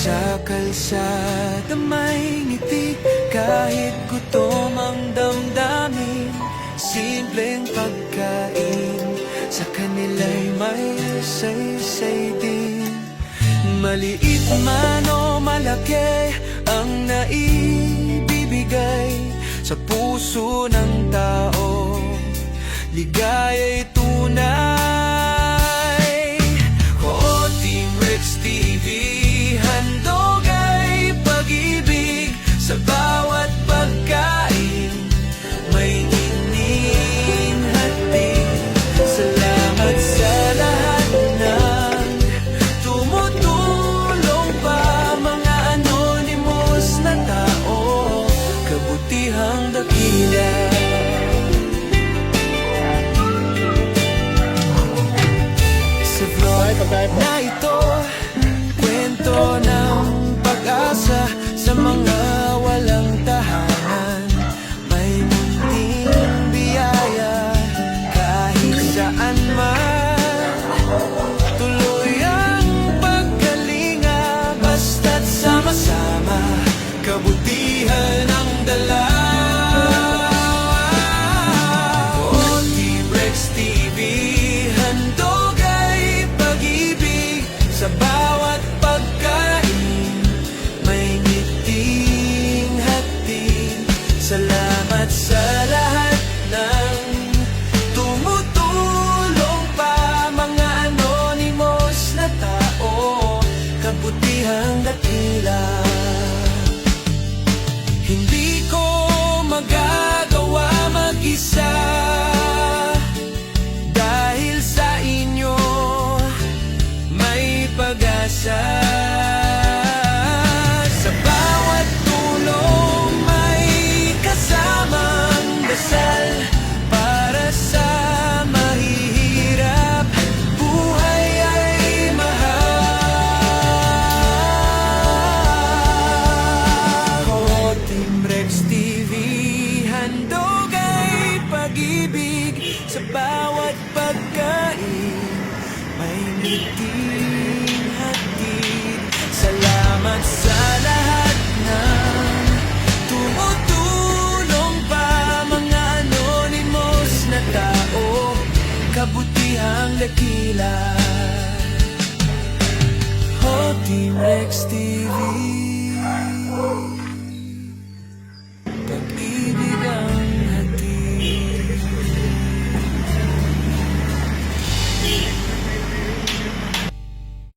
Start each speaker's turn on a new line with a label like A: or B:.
A: Sakal sa damay ngiti. Kahit gutom ang damdamin Simpleng pagkain. Sa kanila'y may say-say din. Maliit man o malaki Ang naibibigay Sa puso ng tao. Ligaya'y tunay vlog na Salamat sa lahat ng tumutulong pa. Mga anonymous na tao, kabutihang dakila. Hindi ko magagawa mag-isa. Dahil sa inyo may pag-asa. Sa bawat pagkain May ngiting hatid Salamat sa lahat ng Tumutulong pa. Mga anonymous na tao Kabutihang dakila. Team Rex TV